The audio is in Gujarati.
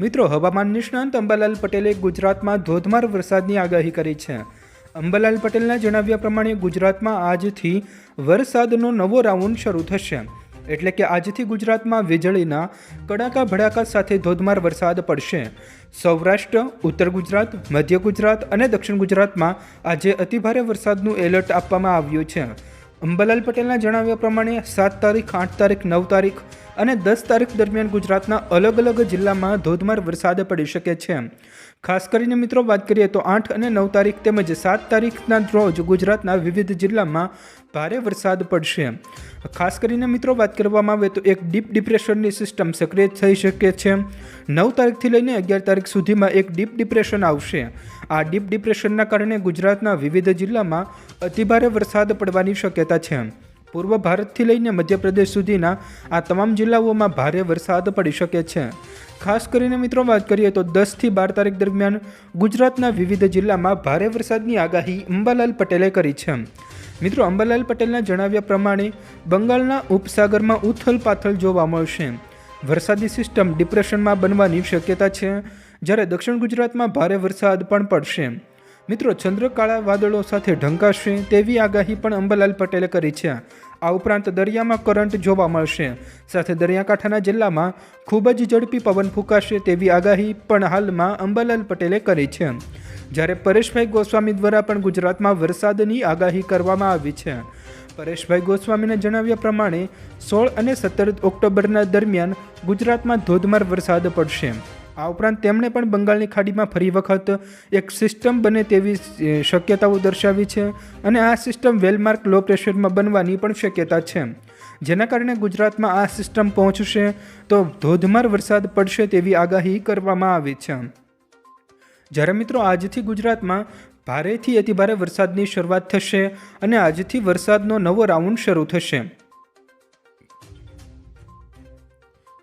મિત્રો, હવામાન નિષ્ણાંત અંબાલાલ પટેલે ગુજરાતમાં ધોધમાર વરસાદની આગાહી કરી છે. અંબાલાલ પટેલના જણાવ્યા પ્રમાણે ગુજરાતમાં આજથી વરસાદનો નવો રાઉન્ડ શરૂ થશે. એટલે કે આજથી ગુજરાતમાં વીજળીના કડાકા ભડાકા સાથે ધોધમાર વરસાદ પડશે. સૌરાષ્ટ્ર, ઉત્તર ગુજરાત, મધ્ય ગુજરાત અને દક્ષિણ ગુજરાતમાં આજે અતિભારે વરસાદનું એલર્ટ આપવામાં આવ્યું છે. અંબાલાલ પટેલના જણાવ્યા પ્રમાણે સાત તારીખ, આઠ તારીખ, નવ તારીખ અને દસ તારીખ દરમિયાન ગુજરાતના અલગ અલગ જિલ્લામાં ધોધમાર વરસાદ પડી શકે છે. ખાસ કરીને મિત્રો વાત કરીએ તો આઠ અને નવ તારીખ તેમજ સાત તારીખના રોજ ગુજરાતના વિવિધ જિલ્લામાં ભારે વરસાદ પડશે. ખાસ કરીને મિત્રો વાત કરવામાં આવે તો એક ડીપ ડિપ્રેશનની સિસ્ટમ સક્રિય થઈ શકે છે. નવ તારીખથી લઈને અગિયાર તારીખ સુધીમાં એક ડીપ ડિપ્રેશન આવશે. આ ડીપ ડિપ્રેશનના કારણે ગુજરાતના વિવિધ જિલ્લામાં અતિભારે વરસાદ પડવાની શક્યતા છે. પૂર્વ ભારતથી લઈને મધ્યપ્રદેશ સુધીના આ તમામ જિલ્લાઓમાં ભારે વરસાદ પડી શકે છે. ખાસ કરીને મિત્રો વાત કરીએ તો દસથી બાર તારીખ દરમિયાન ગુજરાતના વિવિધ જિલ્લામાં ભારે વરસાદની આગાહી અંબાલાલ પટેલે કરી છે. મિત્રો, અંબાલાલ પટેલના જણાવ્યા પ્રમાણે બંગાળના ઉપસાગરમાં ઉથલ પાથલ જોવા મળશે. વરસાદી સિસ્ટમ ડિપ્રેશનમાં બનવાની શક્યતા છે, જ્યારે દક્ષિણ ગુજરાતમાં ભારે વરસાદ પણ પડશે. મિત્રો, ચંદ્રકાળા વાદળો સાથે ઢંકાશે તેવી આગાહી પણ અંબાલાલ પટેલે કરી છે. આ ઉપરાંત દરિયામાં કરંટ જોવા મળશે. સાથે દરિયાકાંઠાના જિલ્લામાં ખૂબ જ ઝડપી પવન ફૂંકાશે તેવી આગાહી પણ હાલમાં અંબાલાલ પટેલે કરી છે. જ્યારે પરેશભાઈ ગોસ્વામી દ્વારા પણ ગુજરાતમાં વરસાદની આગાહી કરવામાં આવી છે. પરેશભાઈ ગોસ્વામીના જણાવ્યા પ્રમાણે, સોળ અને સત્તર ઓક્ટોબરના દરમિયાન ગુજરાતમાં ધોધમાર વરસાદ પડશે. આ ઉપરાંત તેમણે પણ બંગાળની ખાડીમાં ફરી વખત એક સિસ્ટમ બને તેવી શક્યતાઓ દર્શાવી છે અને આ સિસ્ટમ વેલમાર્ક લો પ્રેશરમાં બનવાની પણ શક્યતા છે. જેના કારણે ગુજરાતમાં આ સિસ્ટમ પહોંચશે તો ધોધમાર વરસાદ પડશે તેવી આગાહી કરવામાં આવી છે. જ્યારે મિત્રો આજથી ગુજરાતમાં ભારેથી અતિભારે વરસાદની શરૂઆત થશે અને આજથી વરસાદનો નવો રાઉન્ડ શરૂ થશે.